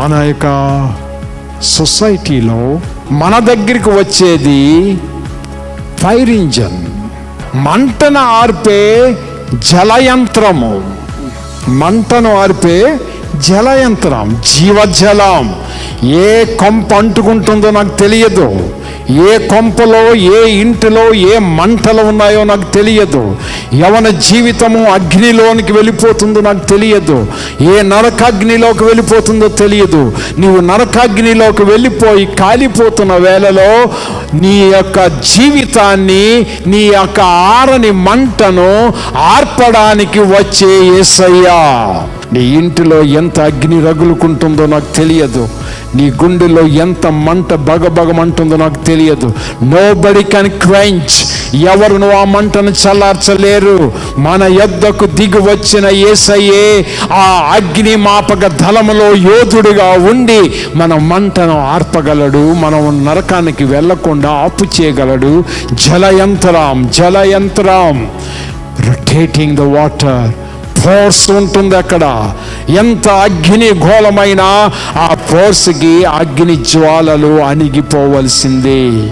మన యొక్క సొసైటీలో మన దగ్గరికి వచ్చేది ఫైర్ ఇంజన్. మంటను ఆర్పే జలయంత్రము. మంటను ఆర్పే జలయంత్రం జీవజలం. ఏ కొంప అంటుకుంటుందో నాకు తెలియదు. ఏ కొంపలో ఏ ఇంటిలో ఏ మంటలు ఉన్నాయో నాకు తెలియదు. యవన జీవితము అగ్నిలోనికి వెళ్ళిపోతుందో నాకు తెలియదు. ఏ నరకాగ్నిలోకి వెళ్ళిపోతుందో తెలియదు. నీవు నరకాగ్నిలోకి వెళ్ళిపోయి కాలిపోతున్న వేళలో నీ యొక్క జీవితాన్ని నీ యొక్క ఆరని మంటను ఆర్పడానికి వచ్చే ఏసయ్యా. నీ ఇంటిలో ఎంత అగ్ని రగులుకుంటుందో నాకు తెలియదు. నీ గుండెలో ఎంత మంట బగబగమంటుందో నాకు తెలియదు. నో బడి కెన్ క్రైంచ్ ఎవరును ఆ మంటను చల్లార్చలేరు. మన యొద్దకు దిగి వచ్చిన ఏసయ్యే ఆ అగ్ని మాపక దళములో యోధుడిగా ఉండి మన మంటను ఆర్పగలడు. మనం నరకానికి వెళ్ళకుండా ఆపు చేయగలడు. జలయంత్రం జలయంత్రం. రొటేటింగ్ ద వాటర్ ఫోర్స్ ఉంటుంది అక్కడ. ఎంత అగ్ని ఘోలమైనా ఆ ఫోర్స్కి అగ్ని జ్వాలలు అణిగిపోవలసిందే.